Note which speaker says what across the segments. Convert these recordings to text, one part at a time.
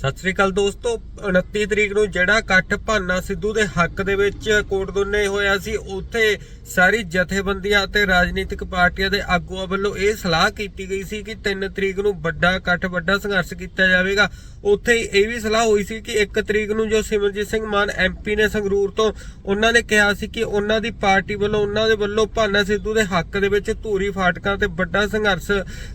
Speaker 1: ਸਤਿ ਸ੍ਰੀ ਅਕਾਲ ਦੋਸਤੋ 29 ਤਰੀਕ ਨੂੰ ਜਿਹੜਾ ਇਕੱਠ ਭਾਨਾ ਸਿੱਧੂ ਦੇ ਹੱਕ ਦੇ ਵਿੱਚ ਕੋਟ ਦੋਨੇ ਹੋਇਆ ਸੀ, ਉੱਥੇ ਸਾਰੀ ਜਥੇਬੰਦੀਆਂ ਅਤੇ ਰਾਜਨੀਤਿਕ ਪਾਰਟੀਆਂ ਦੇ ਆਗੂਆਂ ਵੱਲੋਂ ਇਹ ਸਲਾਹ ਕੀਤੀ ਗਈ ਸੀ ਕਿ 3 ਤਰੀਕ ਨੂੰ ਵੱਡਾ ਇਕੱਠ, ਵੱਡਾ ਸੰਘਰਸ਼ ਕੀਤਾ ਜਾਵੇਗਾ। ਉੱਥੇ ਹੀ ਇਹ ਵੀ ਸਲਾਹ ਹੋਈ ਸੀ ਕਿ 1 ਤਰੀਕ ਨੂੰ ਜੋ ਸਿਮਰਜੀਤ ਸਿੰਘ ਮਾਨ ਐਮਪੀ ਨੇ ਸੰਗਰੂਰ ਤੋਂ ਉਹਨਾਂ ਨੇ ਕਿਹਾ ਸੀ ਕਿ ਉਹਨਾਂ ਦੀ ਪਾਰਟੀ ਵੱਲੋਂ, ਉਹਨਾਂ ਦੇ ਵੱਲੋਂ ਭਾਨਾ ਸਿੱਧੂ ਦੇ ਹੱਕ ਦੇ ਵਿੱਚ ਧੂਰੀ ਫਾਟਕਾਂ ਤੇ ਵੱਡਾ ਸੰਘਰਸ਼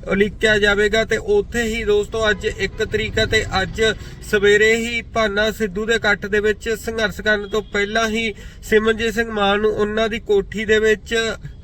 Speaker 1: ਉਲੀਕਿਆ ਜਾਵੇਗਾ। ਤੇ ਉੱਥੇ ਹੀ ਦੋਸਤੋ, ਅੱਜ 1 ਤਰੀਕ ਹੈ ਤੇ ਅੱਜ ਸਵੇਰੇ ਹੀ ਭਾਨਾ ਸਿੱਧੂ ਦੇ ਇਕੱਠ ਦੇ ਵਿੱਚ ਸੰਘਰਸ਼ ਕਰਨ ਤੋਂ ਪਹਿਲਾਂ ਹੀ ਸਿਮਰਜੀਤ ਸਿੰਘ ਮਾਨ ਨੂੰ ਉਹਨਾਂ ਦੀ ਕੋਠੀ ਦੇ ਵਿੱਚ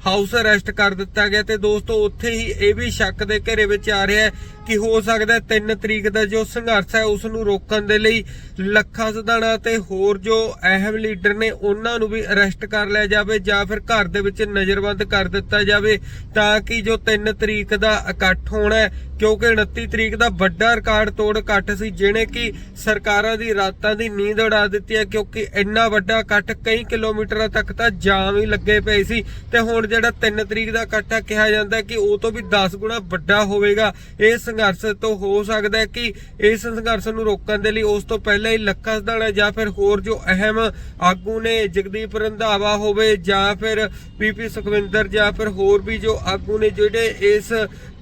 Speaker 1: ਹਾਊਸ ਅਰੈਸਟ ਕਰ ਦਿੱਤਾ ਗਿਆ ਤੇ ਦੋਸਤੋ ਉੱਥੇ ਹੀ ਇਹ ਵੀ ਸ਼ੱਕ ਦੇ ਘੇਰੇ ਵਿੱਚ ਆ ਰਿਹਾ ਹੈ ਕਿ ਹੋ ਸਕਦਾ ਹੈ 3 ਤਰੀਕ ਦਾ ਜੋ ਸੰਘਰਸ਼ ਹੈ ਉਸ ਨੂੰ ਰੋਕਣ ਦੇ ਲਈ ਲੱਖਾ ਸਦਾਣਾ ਤੇ ਹੋਰ ਜੋ ਅਹਿਮ ਲੀਡਰ ਨੇ ਉਹਨਾਂ ਨੂੰ ਵੀ ਅਰੈਸਟ ਕਰ ਲਿਆ ਜਾਵੇ ਜਾਂ ਫਿਰ ਘਰ ਦੇ ਵਿੱਚ ਨਜ਼ਰਬੰਦ ਕਰ ਦਿੱਤਾ ਜਾਵੇ ਤਾਂ ਕਿ ਜੋ 3 ਤਰੀਕ ਦਾ ਇਕੱਠ ਹੋਣਾ ਹੈ, ਕਿਉਂਕਿ 29 ਤਰੀਕ ਦਾ ਵੱਡਾ ਰਿਕਾਰਡ ਤੋੜ ਇਕੱਠ ਸੀ, ਜਿਹਨੇ ਕਿ ਸਰਕਾਰਾਂ ਦੀ ਰਾਤਾਂ ਦੀ ਨੀਂਦ ਉਡਾ ਦਿੱਤੀ ਹੈ, ਕਿਉਂਕਿ ਇੰਨਾ ਵੱਡਾ ਇਕੱਠ ਕਈ ਕਿਲੋਮੀਟਰਾਂ ਤੱਕ ਤਾਂ ਜਾਮ ਹੀ ਲੱਗੇ ਪਏ ਸੀ ਤੇ ਹੁਣ ਜਿਹੜਾ 3 ਤਰੀਕ ਦਾ ਇਕੱਠ ਕਿਹਾ ਜਾਂਦਾ ਕਿ ਉਹ ਤੋਂ ਵੀ 10 ਗੁਣਾ ਵੱਡਾ ਹੋਵੇਗਾ। ਇਹ ਸੰਘਰਸ਼ ਤੋਂ ਹੋ ਸਕਦਾ ਹੈ ਕਿ ਇਸ ਸੰਘਰਸ਼ ਨੂੰ ਰੋਕਣ ਦੇ ਲਈ ਉਸ ਤੋਂ ਪਹਿਲਾਂ ਹੀ ਲੱਖਾ ਸਦਾਣਾ ਜਾਂ ਫਿਰ ਹੋਰ ਜੋ ਅਹਿਮ ਆਗੂ ਨੇ ਜਗਦੀਪ ਰੰਧਾਵਾ ਹੋਵੇ ਜਾਂ ਫਿਰ ਪੀਪੀ ਸੁਖਵਿੰਦਰ ਜਾਂ ਫਿਰ ਹੋਰ ਵੀ ਜੋ ਆਗੂ ਨੇ ਜਿਹੜੇ ਇਸ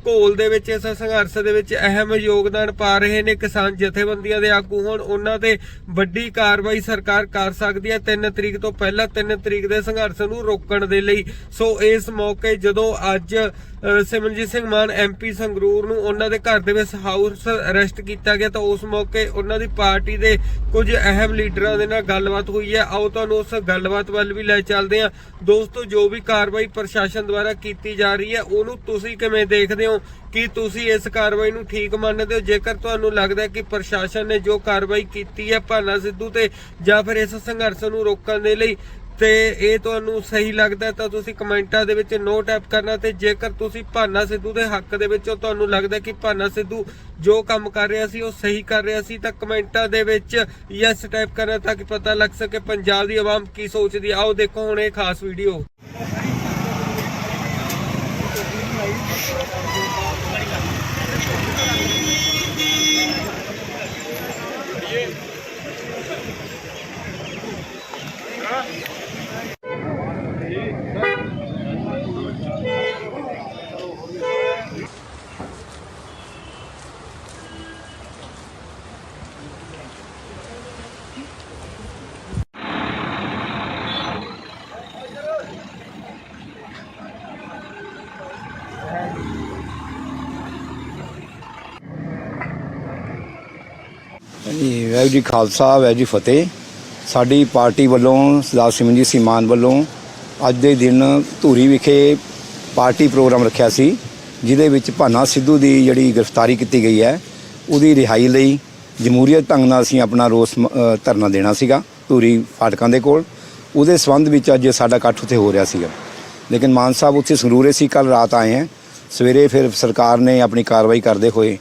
Speaker 1: ਘੋਲ ਦੇ ਵਿੱਚ ਇਸ ਸੰਘਰਸ਼ ਦੇ ਵਿੱਚ ਅਹਿਮ ਯੋਗਦਾਨ ਪਾ ਰਹੇ ਨੇ ਕਿਸਾਨ ਜਥੇਬੰਦੀਆਂ ਦੇ ਆਗੂ। ਹੋਣ ਉਹਨਾਂ ਤੇ ਵੱਡੀ ਕਾਰਵਾਈ ਸਰਕਾਰ ਕਰ ਸਕਦੀ ਹੈ। 3 ਤਰੀਕ ਤੋਂ ਪਹਿਲਾਂ 3 ਤਰੀਕ ਦੇ ਸੰਘਰਸ਼ ਨੂੰ ਰੋਕਣ ਦੇ ਲਈ। ਸੋ ਇਸ ਮੌਕੇ ਜਦੋਂ ਅੱਜ ਅ, ਸਿੰਘ ਮਾਨ ਐਮਪੀ ਸੰਗਰੂਰ ਨੂੰ ਉਹਨਾਂ ਦੇ ਘਰ ਦੇ ਵਿੱਚ ਹਾਊਸ ਅਰੈਸਟ ਕੀਤਾ ਗਿਆ ਤਾਂ ਉਸ ਮੌਕੇ ਉਹਨਾਂ ਦੀ ਪਾਰਟੀ ਦੇ ਕੁਝ ਅਹਿਮ ਲੀਡਰਾਂ ਦੇ ਨਾਲ ਗੱਲਬਾਤ ਹੋਈ ਹੈ। ਆਓ ਤੁਹਾਨੂੰ ਉਸ ਗੱਲਬਾਤ ਵੱਲ ਵੀ ਲੈ ਚੱਲਦੇ ਹਾਂ। ਦੋਸਤੋ ਜੋ ਵੀ ਕਾਰਵਾਈ ਪ੍ਰਸ਼ਾਸਨ ਦੁਆਰਾ ਕੀਤੀ ਜਾ ਰਹੀ ਹੈ ਉਹਨੂੰ ਤੁਸੀਂ ਕਿਵੇਂ ਦੇਖਦੇ ਹੋ? ਕੀ ਤੁਸੀਂ ਇਸ ਕਾਰਵਾਈ ਨੂੰ ਠੀਕ ਮੰਨਦੇ ਹੋ? ਜੇਕਰ ਤੁਹਾਨੂੰ ਲੱਗਦਾ ਹੈ ਕਿ ਪ੍ਰਸ਼ਾਸਨ ਨੇ ਜੋ ਕਾਰਵਾਈ ਕੀਤੀ ਹੈ ਭਾਨਾ ਸਿੱਧੂ ਤੇ ਜਾਂ ਫਿਰ ਇਸ ਸੰਘਰਸ਼ ਨੂੰ ਰੋਕਣ ਦੇ ਲਈ ਤੇ ਇਹ ਤੁਹਾਨੂੰ ਸਹੀ ਲੱਗਦਾ ਤਾਂ ਤੁਸੀਂ ਕਮੈਂਟਾਂ ਦੇ ਵਿੱਚ ਨੋ ਟੈਪ ਕਰਨਾ ਤੇ ਜੇਕਰ ਤੁਸੀਂ ਭਾਨਾ ਸਿੱਧੂ ਦੇ ਹੱਕ ਦੇ ਵਿੱਚ ਤੁਹਾਨੂੰ ਲੱਗਦਾ ਕਿ ਭਾਨਾ ਸਿੱਧੂ ਜੋ ਕੰਮ ਕਰ ਰਿਹਾ ਸੀ, ਉਹ ਸਹੀ ਕਰ ਰਿਹਾ ਸੀ, ਤਾਂ ਕਮੈਂਟਾਂ ਦੇ ਵਿੱਚ ਯੈਸ ਟਾਈਪ ਕਰਨਾ ਤਾਂ ਕਿ ਪਤਾ ਲੱਗ ਸਕੇ ਪੰਜਾਬ ਦੀ ਆਵਾਮ ਕੀ ਸੋਚਦੀ ਹੈ। ਆਓ ਦੇਖੋ ਹੁਣ ਇਹ ਖਾਸ ਵੀਡੀਓ
Speaker 2: ਵਾਹਿਗੁਰੂ ਜੀ ਖਾਲਸਾ, ਵਾਹਿਗੁਰੂ ਜੀ ਫਤਿਹ। ਸਾਡੀ ਪਾਰਟੀ ਵੱਲੋਂ ਸਰਦਾਰ ਸਿਮਰਨਜੀਤ ਸਿੰਘ ਮਾਨ ਵੱਲੋਂ ਅੱਜ ਦੇ ਦਿਨ ਧੂਰੀ ਵਿਖੇ ਪਾਰਟੀ ਪ੍ਰੋਗਰਾਮ ਰੱਖਿਆ ਸੀ, ਜਿਹਦੇ ਵਿੱਚ ਭਾਨਾ ਸਿੱਧੂ ਦੀ ਜਿਹੜੀ ਗ੍ਰਿਫਤਾਰੀ ਕੀਤੀ ਗਈ ਹੈ, ਉਹਦੀ ਰਿਹਾਈ ਲਈ ਜਮਹੂਰੀਅਤ ਢੰਗ ਨਾਲ ਅਸੀਂ ਆਪਣਾ ਰੋਸ ਧਰਨਾ ਦੇਣਾ ਸੀਗਾ ਧੂਰੀ ਫਾਟਕਾਂ ਦੇ ਕੋਲ। ਉਹਦੇ ਸੰਬੰਧ ਵਿੱਚ ਅੱਜ ਸਾਡਾ ਇਕੱਠ ਉੱਥੇ ਹੋ ਰਿਹਾ ਸੀਗਾ। ਲੇਕਿਨ ਮਾਨ ਸਾਹਿਬ ਉੱਥੇ ਸੰਗਰੂਰੇ ਸੀ ਕੱਲ ਰਾਤ ਆਏ ਹੈ। ਸਵੇਰੇ ਫਿਰ ਸਰਕਾਰ ਨੇ ਆਪਣੀ ਕਾਰਵਾਈ ਕਰਦੇ ਹੋਏ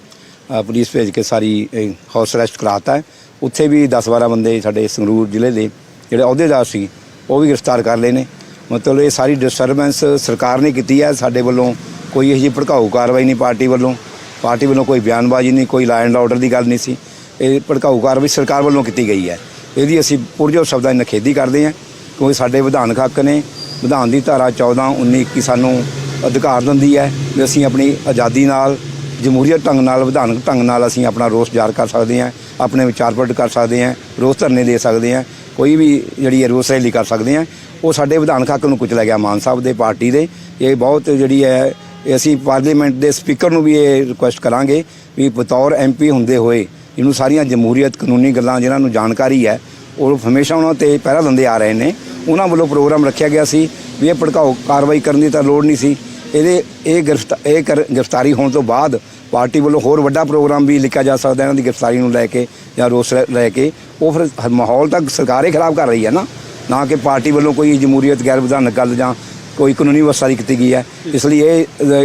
Speaker 2: ਪੁਲਿਸ ਭੇਜ ਕੇ ਸਾਰੀ ਹਾਊਸ ਅਰੈਸਟ ਕਰਾਤਾ ਹੈ। ਉੱਥੇ ਵੀ 10-12 ਬੰਦੇ ਸਾਡੇ ਸੰਗਰੂਰ ਜ਼ਿਲ੍ਹੇ ਦੇ ਜਿਹੜੇ ਅਹੁਦੇਦਾਰ ਸੀ, ਉਹ ਵੀ ਗ੍ਰਿਫਤਾਰ ਕਰ ਲਏ ਨੇ। ਮਤਲਬ ਇਹ ਸਾਰੀ ਡਿਸਟਰਬੈਂਸ ਸਰਕਾਰ ਨੇ ਕੀਤੀ ਹੈ, ਸਾਡੇ ਵੱਲੋਂ ਕੋਈ ਇਹੋ ਜਿਹੀ ਭੜਕਾਊ ਕਾਰਵਾਈ ਨਹੀਂ ਪਾਰਟੀ ਵੱਲੋਂ। ਪਾਰਟੀ ਵੱਲੋਂ ਕੋਈ ਬਿਆਨਬਾਜ਼ੀ ਨਹੀਂ, ਕੋਈ ਲਾਅ ਐਂਡ ਆਰਡਰ ਦੀ ਗੱਲ ਨਹੀਂ ਸੀ। ਇਹ ਭੜਕਾਊ ਕਾਰਵਾਈ ਸਰਕਾਰ ਵੱਲੋਂ ਕੀਤੀ ਗਈ ਹੈ। ਇਹਦੀ ਅਸੀਂ ਪੁਰਜੋ ਸ਼ਬਦਾਂ ਦੀ ਨਿਖੇਧੀ ਕਰਦੇ ਹਾਂ, ਕਿਉਂਕਿ ਸਾਡੇ ਵਿਧਾਨਕ ਹੱਕ ਨੇ, ਵਿਧਾਨ ਦੀ ਧਾਰਾ 14 19 ਕੀ ਸਾਨੂੰ ਅਧਿਕਾਰ ਦਿੰਦੀ ਹੈ ਵੀ ਅਸੀਂ ਆਪਣੀ ਆਜ਼ਾਦੀ ਨਾਲ, ਜਮਹੂਰੀਅਤ ਢੰਗ ਨਾਲ, ਵਿਧਾਨਕ ਢੰਗ ਨਾਲ ਅਸੀਂ ਆਪਣਾ ਰੋਸ ਜ਼ਾਹਰ ਕਰ ਸਕਦੇ ਹਾਂ। ਆਪਣੇ ਵਿਚਾਰ ਪ੍ਰਗਟ ਕਰ ਸਕਦੇ ਹਾਂ, ਰੋਸ ਧਰਨੇ ਦੇ ਸਕਦੇ ਹਾਂ, ਕੋਈ ਵੀ ਜਿਹੜੀ ਹੈ ਰੋਸ ਰੈਲੀ ਕਰ ਸਕਦੇ ਹਾਂ, ਉਹ ਸਾਡੇ ਵਿਧਾਨਕ ਹੱਕ ਨੂੰ ਕੁਚਲਿਆ ਗਿਆ ਮਾਨ ਸਾਹਿਬ ਦੇ ਪਾਰਟੀ ਦੇ। ਇਹ ਬਹੁਤ ਜਿਹੜੀ ਹੈ, ਇਹ ਅਸੀਂ ਪਾਰਲੀਮੈਂਟ ਦੇ ਸਪੀਕਰ ਨੂੰ ਵੀ ਇਹ ਰਿਕੁਐਸਟ ਕਰਾਂਗੇ ਵੀ ਬਤੌਰ ਐਮਪੀ ਹੁੰਦੇ ਹੋਏ ਇਹਨੂੰ ਸਾਰੀਆਂ ਜਮਹੂਰੀਅਤ ਕਾਨੂੰਨੀ ਗੱਲਾਂ ਜਿਨ੍ਹਾਂ ਨੂੰ ਜਾਣਕਾਰੀ ਹੈ, ਉਹ ਹਮੇਸ਼ਾ ਉਹਨਾਂ ਤੇ ਪਹਿਰਾ ਦਿੰਦੇ ਆ ਰਹੇ ਨੇ। ਉਹਨਾਂ ਵੱਲੋਂ ਪ੍ਰੋਗਰਾਮ ਰੱਖਿਆ ਗਿਆ ਸੀ ਵੀ ਇਹ ਭੜਕਾਊ ਕਾਰਵਾਈ ਕਰਨ ਦੀ ਤਾਂ ਲੋੜ ਨਹੀਂ ਸੀ। ਇਹਦੇ ਇਹ ਗ੍ਰਿਫਤਾਰ ਇਹ ਕਰ- ਗ੍ਰਿਫਤਾਰੀ ਹੋਣ ਤੋਂ ਬਾਅਦ ਪਾਰਟੀ ਵੱਲੋਂ ਹੋਰ ਵੱਡਾ ਪ੍ਰੋਗਰਾਮ ਵੀ ਲਿਖਿਆ ਜਾ ਸਕਦਾ ਇਹਨਾਂ ਦੀ ਗ੍ਰਿਫਤਾਰੀ ਨੂੰ ਲੈ ਕੇ ਜਾਂ ਰੋਸ ਲੈ- ਲੈ ਕੇ। ਉਹ ਫਿਰ ਮਾਹੌਲ ਤਾਂ ਸਰਕਾਰ ਹੀ ਖਰਾਬ ਕਰ ਰਹੀ ਹੈ ਨਾ। ਨਾ ਕਿ ਪਾਰਟੀ ਵੱਲੋਂ ਕੋਈ ਜਮਹੂਰੀਅਤ ਗੈਰ ਵਿਧਾਨਕ ਗੱਲ ਜਾਂ ਕੋਈ ਕਾਨੂੰਨੀ ਵਿਵਸਥਾ ਦੀ ਕੀਤੀ ਗਈ ਹੈ। ਇਸ ਲਈ ਇਹ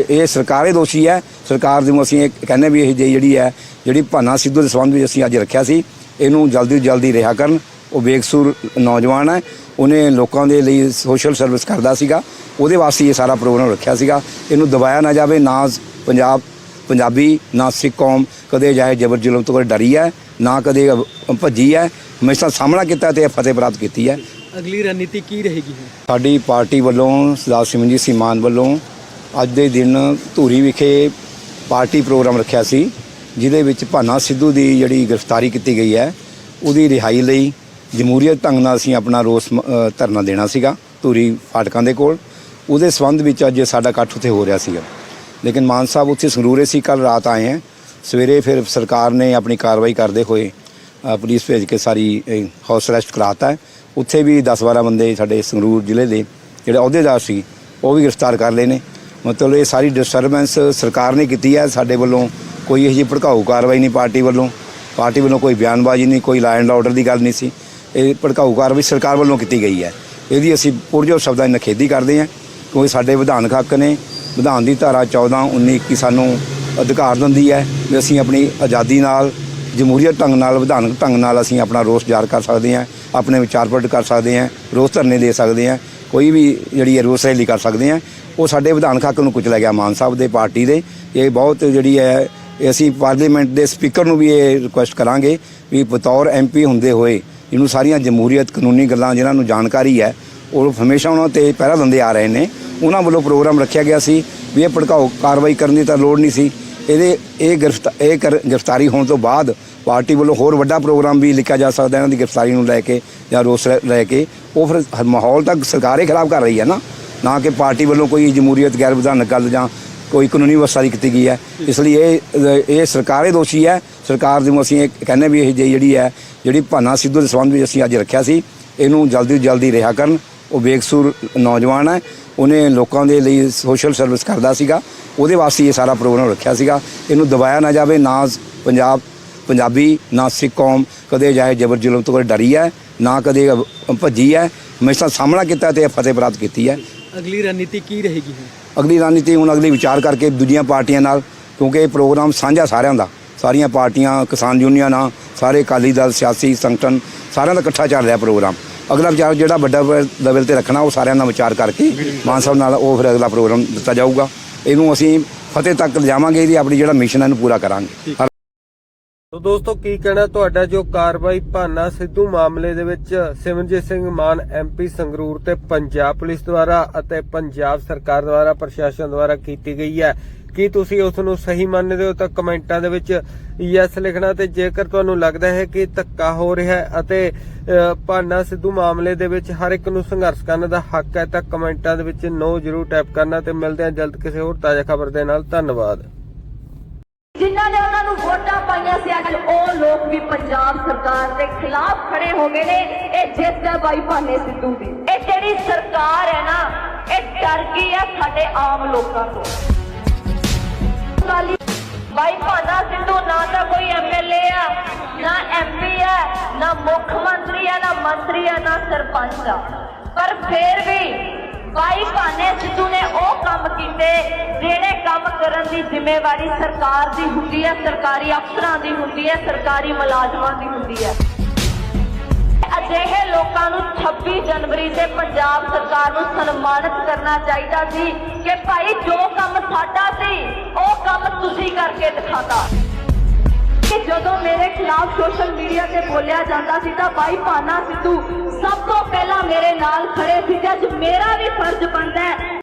Speaker 2: ਇਹ ਸਰਕਾਰੇ ਦੋਸ਼ੀ ਹੈ। ਸਰਕਾਰ ਨੂੰ ਅਸੀਂ ਇਹ ਕਹਿੰਦੇ ਵੀ ਇਹ ਜਿਹੜੀ ਹੈ, ਜਿਹੜੀ ਭਾਨਾ ਸਿੱਧੂ ਦੇ ਸੰਬੰਧ ਵਿੱਚ ਅਸੀਂ ਅੱਜ ਰੱਖਿਆ ਸੀ, ਇਹਨੂੰ ਜਲਦੀ ਤੋਂ ਜਲਦੀ ਰਿਹਾ ਕਰਨ। ਉਹ ਬੇਕਸੂਰ ਨੌਜਵਾਨ ਹੈ ਉਹਨੇ ਲੋਕਾਂ ਦੇ ਲਈ ਸੋਸ਼ਲ ਸਰਵਿਸ ਕਰਦਾ ਸੀਗਾ ਉਹਦੇ ਵਾਸਤੇ ਇਹ ਸਾਰਾ ਪ੍ਰੋਗਰਾਮ ਰੱਖਿਆ ਸੀਗਾ। ਇਹਨੂੰ ਦਬਾਇਆ ਨਾ ਜਾਵੇ ਨਾ ਪੰਜਾਬ ਪੰਜਾਬੀ ਨਾ ਸਿੱਖ ਕੌਮ ਕਦੇ ਜਾਏ ਜ਼ਬਰ ਜ਼ੁਲਮ ਤੋਂ ਕਦੇ ਡਰੀ ਹੈ ਨਾ ਕਦੇ ਭੱਜੀ ਹੈ ਹਮੇਸ਼ਾ ਸਾਹਮਣਾ ਕੀਤਾ ਤੇ ਫਤਿਹ ਪ੍ਰਾਪਤ ਕੀਤੀ ਹੈ।
Speaker 3: ਅਗਲੀ ਰਣਨੀਤੀ ਕੀ ਰਹੇਗੀ
Speaker 2: ਸਾਡੀ ਪਾਰਟੀ ਵੱਲੋਂ ਸਰਦਾਰ ਸਿੰਘ ਮਾਨ ਵੱਲੋਂ ਅੱਜ ਦੇ ਦਿਨ ਧੂਰੀ ਵਿਖੇ ਪਾਰਟੀ ਪ੍ਰੋਗਰਾਮ ਰੱਖਿਆ ਸੀ ਜਿਹਦੇ ਵਿੱਚ ਭਾਨਾ ਸਿੱਧੂ ਦੀ ਜਿਹੜੀ ਗ੍ਰਿਫਤਾਰੀ ਕੀਤੀ ਗਈ ਹੈ ਉਹਦੀ ਰਿਹਾਈ ਲਈ ਜਮਹੂਰੀਅਤ ਢੰਗ ਨਾਲ ਅਸੀਂ ਆਪਣਾ ਰੋਸ ਧਰਨਾ ਦੇਣਾ ਸੀਗਾ ਧੂਰੀ ਫਾਟਕਾਂ ਦੇ ਕੋਲ। ਉਹਦੇ ਸੰਬੰਧ ਵਿੱਚ ਅੱਜ ਸਾਡਾ ਇਕੱਠ ਉੱਥੇ ਹੋ ਰਿਹਾ ਸੀਗਾ। ਲੇਕਿਨ ਮਾਨ ਸਾਹਿਬ ਉੱਥੇ ਸੰਗਰੂਰੇ ਸੀ ਕੱਲ ਰਾਤ ਆਏ ਹੈ। ਸਵੇਰੇ ਫਿਰ ਸਰਕਾਰ ਨੇ ਆਪਣੀ ਕਾਰਵਾਈ ਕਰਦੇ ਹੋਏ ਪੁਲਿਸ ਭੇਜ ਕੇ ਸਾਰੀ ਹਾਊਸ ਅਰੈਸਟ ਕਰਾਤਾ ਹੈ। ਉੱਥੇ ਵੀ 10-12 ਬੰਦੇ ਸਾਡੇ ਸੰਗਰੂਰ ਜ਼ਿਲ੍ਹੇ ਦੇ, ਜਿਹੜੇ ਅਹੁਦੇਦਾਰ ਸੀ, ਉਹ ਵੀ ਗ੍ਰਿਫਤਾਰ ਕਰ ਲਏ ਨੇ। ਮਤਲਬ ਇਹ ਸਾਰੀ ਡਿਸਟਰਬੈਂਸ ਸਰਕਾਰ ਨੇ ਕੀਤੀ ਹੈ। ਸਾਡੇ ਵੱਲੋਂ ਕੋਈ ਇਹੋ ਜਿਹੀ ਭੜਕਾਊ ਕਾਰਵਾਈ ਨਹੀਂ ਪਾਰਟੀ ਵੱਲੋਂ। ਪਾਰਟੀ ਵੱਲੋਂ ਕੋਈ ਬਿਆਨਬਾਜ਼ੀ ਨਹੀਂ, ਕੋਈ ਲਾਅ ਐਂਡ ਆਰਡਰ ਦੀ ਗੱਲ ਨਹੀਂ ਸੀ। ਇਹ ਭੜਕਾਊ ਕਾਰਵਾਈ ਸਰਕਾਰ ਵੱਲੋਂ ਕੀਤੀ ਗਈ ਹੈ। ਇਹਦੀ ਅਸੀਂ ਪੁਰਜੋਰ ਸ਼ਬਦਾਂ ਦੀ ਨਿਖੇਧੀ ਕਰਦੇ ਹਾਂ, ਕਿਉਂਕਿ ਸਾਡੇ ਵਿਧਾਨਕ ਹੱਕ ਨੇ ਵਿਧਾਨ ਦੀ ਧਾਰਾ 14 19 21 ਸਾਨੂੰ ਅਧਿਕਾਰ ਦਿੰਦੀ ਹੈ ਵੀ ਅਸੀਂ ਆਪਣੀ ਆਜ਼ਾਦੀ ਨਾਲ, ਜਮਹੂਰੀਅਤ ਢੰਗ ਨਾਲ ਵਿਧਾਨਕ ਢੰਗ ਨਾਲ ਅਸੀਂ ਆਪਣਾ ਰੋਸ ਜ਼ਾਹਰ ਕਰ ਸਕਦੇ ਹਾਂ, ਆਪਣੇ ਵਿਚਾਰ ਪ੍ਰਗਟ ਕਰ ਸਕਦੇ ਹਾਂ, ਰੋਸ ਧਰਨੇ ਦੇ ਸਕਦੇ ਹਾਂ, ਕੋਈ ਵੀ ਜਿਹੜੀ ਹੈ ਰੋਸ ਰੈਲੀ ਕਰ ਸਕਦੇ ਹਾਂ। ਉਹ ਸਾਡੇ ਵਿਧਾਨਕ ਹੱਕ ਨੂੰ ਕੁਚਲਿਆ ਗਿਆ ਮਾਨ ਸਾਹਿਬ ਦੇ ਪਾਰਟੀ ਦੇ। ਇਹ ਬਹੁਤ ਜਿਹੜੀ ਹੈ, ਇਹ ਅਸੀਂ ਪਾਰਲੀਮੈਂਟ ਦੇ ਸਪੀਕਰ ਨੂੰ ਵੀ ਇਹ ਰਿਕੁਐਸਟ ਕਰਾਂਗੇ ਵੀ ਬਤੌਰ ਐਮਪੀ ਹੁੰਦੇ ਹੋਏ ਇਹਨੂੰ ਸਾਰੀਆਂ ਜਮਹੂਰੀਅਤ ਕਾਨੂੰਨੀ ਗੱਲਾਂ ਜਿਨ੍ਹਾਂ ਨੂੰ ਜਾਣਕਾਰੀ ਹੈ, ਉਹ ਹਮੇਸ਼ਾ ਉਹਨਾਂ ਤੇ ਪਹਿਰਾ ਦਿੰਦੇ ਆ ਰਹੇ ਨੇ। ਉਹਨਾਂ ਵੱਲੋਂ ਪ੍ਰੋਗਰਾਮ ਰੱਖਿਆ ਗਿਆ ਸੀ ਵੀ ਇਹ ਭੜਕਾਊ ਕਾਰਵਾਈ ਕਰਨ ਦੀ ਤਾਂ ਲੋੜ ਨਹੀਂ ਸੀ। ਇਹਦੇ ਇਹ ਗ੍ਰਿਫ਼ਤਾਰ ਇਹ ਕਰ- ਗ੍ਰਿਫਤਾਰੀ ਹੋਣ ਤੋਂ ਬਾਅਦ ਪਾਰਟੀ ਵੱਲੋਂ ਹੋਰ ਵੱਡਾ ਪ੍ਰੋਗਰਾਮ ਵੀ ਲਿਖਿਆ ਜਾ ਸਕਦਾ, ਇਹਨਾਂ ਦੀ ਗ੍ਰਿਫਤਾਰੀ ਨੂੰ ਲੈ ਕੇ ਜਾਂ ਰੋਸ ਲੈ- ਲੈ ਕੇ। ਉਹ ਫਿਰ ਮਾਹੌਲ ਤਾਂ ਸਰਕਾਰੇ ਖਰਾਬ ਕਰ ਰਹੀ ਹੈ ਨਾ। ਨਾ ਕਿ ਪਾਰਟੀ ਵੱਲੋਂ ਕੋਈ ਜਮਹੂਰੀਅਤ ਗੈਰ ਵਿਧਾਨਕ ਗੱਲ ਜਾਂ ਕੋਈ ਕਾਨੂੰਨੀ ਵਿਵਸਥਾ ਨਹੀਂ ਕੀਤੀ ਗਈ ਹੈ। ਇਸ ਲਈ ਇਹ ਇਹ ਸਰਕਾਰੇ ਦੋਸ਼ੀ ਹੈ। ਸਰਕਾਰ ਨੂੰ ਅਸੀਂ ਇਹ ਕਹਿੰਦੇ ਵੀ ਇਹ ਜਿਹੀ ਜਿਹੜੀ ਹੈ, ਜਿਹੜੀ ਭਾਨਾ ਸਿੱਧੂ ਦੇ ਸੰਬੰਧ ਵਿੱਚ ਅਸੀਂ ਅੱਜ ਰੱਖਿਆ ਸੀ, ਇਹਨੂੰ ਜਲਦੀ ਤੋਂ ਜਲਦੀ ਰਿਹਾ ਕਰਨ। ਉਹ ਬੇਕਸੂਰ ਨੌਜਵਾਨ ਹੈ। ਉਹਨੇ ਲੋਕਾਂ ਦੇ ਲਈ ਸੋਸ਼ਲ ਸਰਵਿਸ ਕਰਦਾ ਸੀਗਾ। ਉਹਦੇ ਵਾਸਤੇ ਇਹ ਸਾਰਾ ਪ੍ਰੋਗਰਾਮ ਰੱਖਿਆ ਸੀਗਾ। ਇਹਨੂੰ ਦਬਾਇਆ ਨਾ ਜਾਵੇ, ਨਾ ਪੰਜਾਬ, ਪੰਜਾਬੀ, ਨਾ ਸਿੱਖ ਕੌਮ ਕਦੇ ਜਾਏ ਜਬਰ ਜ਼ੁਲਮ ਤੋਂ ਕਦੇ ਡਰੀ ਹੈ, ਨਾ ਕਦੇ ਭੱਜੀ ਹੈ। ਹਮੇਸ਼ਾ ਸਾਹਮਣਾ ਕੀਤਾ ਤੇ ਫਤਿਹ ਪ੍ਰਾਪਤ ਕੀਤੀ ਹੈ।
Speaker 3: ਅਗਲੀ ਰਣਨੀਤੀ ਕੀ ਰਹੇਗੀ
Speaker 2: ਅਗਲੀ ਰਣਨੀਤੀ ਹੁਣ ਅਗਲੀ ਵਿਚਾਰ ਕਰਕੇ ਦੂਜੀਆਂ ਪਾਰਟੀਆਂ ਨਾਲ, ਕਿਉਂਕਿ ਇਹ ਪ੍ਰੋਗਰਾਮ ਸਾਂਝਾ ਸਾਰਿਆਂ ਦਾ। ਸਾਰੀਆਂ ਪਾਰਟੀਆਂ, ਕਿਸਾਨ ਯੂਨੀਅਨਾਂ, ਸਾਰੇ ਅਕਾਲੀ ਦਲ, ਸਿਆਸੀ ਸੰਗਠਨ, ਸਾਰਿਆਂ ਦਾ ਇਕੱਠਾ ਚੱਲ ਰਿਹਾ ਪ੍ਰੋਗਰਾਮ। ਅਗਲਾ ਵਿਚਾਰ ਜਿਹੜਾ ਵੱਡਾ ਲੈਵਲ ਤੇ ਰੱਖਣਾ, ਉਹ ਸਾਰਿਆਂ ਦਾ ਵਿਚਾਰ ਕਰਕੇ ਮਾਨ ਸਾਹਿਬ ਨਾਲ ਉਹ ਫਿਰ ਅਗਲਾ ਪ੍ਰੋਗਰਾਮ ਦਿੱਤਾ ਜਾਊਗਾ। ਇਹਨੂੰ ਅਸੀਂ ਫਤਿਹ ਤੱਕ ਲਿਜਾਵਾਂਗੇ, ਇਹਦੀ ਆਪਣੀ ਜਿਹੜਾ ਮਿਸ਼ਨ ਹੈ, ਇਹਨੂੰ ਪੂਰਾ ਕਰਾਂਗੇ।
Speaker 1: ਤੋ ਦੋਸਤੋ, ਕੀ ਕਹਿਣਾ ਤੁਹਾਡਾ ਜੋ ਕਾਰਵਾਈ ਭਾਨਾ ਸਿੱਧੂ ਮਾਮਲੇ ਦੇ ਵਿੱਚ ਸਿਮਰਜੀਤ ਸਿੰਘ ਮਾਨ ਐਮਪੀ ਸੰਗਰੂਰ ਤੇ ਪੰਜਾਬ ਪੁਲਿਸ ਦੁਆਰਾ ਅਤੇ ਪੰਜਾਬ ਸਰਕਾਰ ਦੁਆਰਾ, ਪ੍ਰਸ਼ਾਸਨ ਦੁਆਰਾ ਕੀਤੀ ਗਈ ਹੈ। ਕੀ ਤੁਸੀਂ ਉਸ ਨੂੰ ਸਹੀ ਮੰਨਦੇ ਹੋ ਤਾਂ ਕਮੈਂਟਾਂ ਦੇ ਵਿੱਚ ਯੈਸ ਲਿਖਣਾ ਤੇ ਜੇਕਰ ਤੁਹਾਨੂੰ ਲੱਗਦਾ ਹੈ ਕਿ ਧੱਕਾ ਹੋ ਰਿਹਾ ਹੈ ਅਤੇ ਭਾਨਾ ਸਿੱਧੂ ਮਾਮਲੇ ਦੇ ਵਿੱਚ ਹਰ ਇੱਕ ਨੂੰ ਸੰਘਰਸ਼ ਕਰਨ ਦਾ ਹੱਕ ਹੈ ਤਾਂ ਕਮੈਂਟਾਂ ਦੇ ਵਿੱਚ ਨੋ ਜ਼ਰੂਰ ਟਾਈਪ ਕਰਨਾ ਤੇ ਮਿਲਦੇ ਹਾਂ ਜਲਦ ਕਿਸੇ ਹੋਰ ਤਾਜ਼ਾ ਖਬਰ ਦੇ ਨਾਲ। ਧੰਨਵਾਦ।
Speaker 4: ਜਿਨ੍ਹਾਂ ਨੇ ਉਹਨਾਂ ਨੂੰ ਵੋਟਾਂ ਪਾਈਆਂ ਸੀ, ਅੱਜ ਉਹ ਲੋਕ ਵੀ ਪੰਜਾਬ ਸਰਕਾਰ ਦੇ ਖਿਲਾਫ ਖੜੇ ਹੋ ਗਏ ਨੇ। ਇਹ ਜਿੱਤ ਹੈ ਬਾਈ ਭਾਨੇ ਸਿੱਧੂ ਦੀ। ਇਹ ਜਿਹੜੀ ਸਰਕਾਰ ਹੈ ਨਾ, ਇਹ ਡਰ ਗਈ ਹੈ ਸਾਡੇ ਆਮ ਲੋਕਾਂ ਤੋਂ। ਬਾਈ ਭਾਨਾ ਸਿੱਧੂ ਨਾ ਤਾਂ ਕੋਈ ਐਮਐਲਏ ਆ, ਨਾ ਐਮਪੀ ਆ, ਨਾ ਮੁੱਖ ਮੰਤਰੀ ਆ, ਨਾ ਮੰਤਰੀ ਆ, ਨਾ ਸਰਪੰਚ ਆ। ਪਰ ਫੇਰ ਵੀ ਬਾਈ ਭਾਨੇ ਸਿੱਧੂ ਨੇ ਉਹ ਕੰਮ ਕੀਤੇ, ਜਿਹੜੇ ਕੰਮ ਕਰਨ ਦੀ ਜ਼ਿੰਮੇਵਾਰੀ ਸਰਕਾਰ ਦੀ ਹੁੰਦੀ ਹੈ, ਸਰਕਾਰੀ ਅਫਸਰਾਂ ਦੀ ਹੁੰਦੀ ਹੈ, ਸਰਕਾਰੀ ਮੁਲਾਜ਼ਮਾਂ ਦੀ ਹੁੰਦੀ ਹੈ। ਅਜਿਹੇ ਲੋਕਾਂ ਨੂੰ 26 ਜਨਵਰੀ ਤੇ ਪੰਜਾਬ ਸਰਕਾਰ ਨੂੰ ਸਨਮਾਨਿਤ ਕਰਨਾ ਚਾਹੀਦਾ ਸੀ ਕਿ ਭਾਈ ਜੋ ਕੰਮ ਸਾਡਾ ਸੀ, ਉਹ ਕੰਮ ਤੁਸੀਂ ਕਰਕੇ ਦਿਖਾਤਾ। ਕਿ ਜਦੋਂ ਮੇਰੇ ਖਿਲਾਫ ਸੋਸ਼ਲ ਮੀਡੀਆ ਤੇ ਬੋਲਿਆ ਜਾਂਦਾ ਸੀ ਤਾਂ ਬਾਈ ਭਾਨਾ ਸਿੱਧੂ ਸਭ ਤੋਂ ਪਹਿਲਾਂ ਮੇਰੇ ਨਾਲ ਖੜੇ ਸੀ ਤੇ ਅੱਜ ਮੇਰਾ ਵੀ ਫਰਜ਼ ਬਣਦਾ ਹੈ।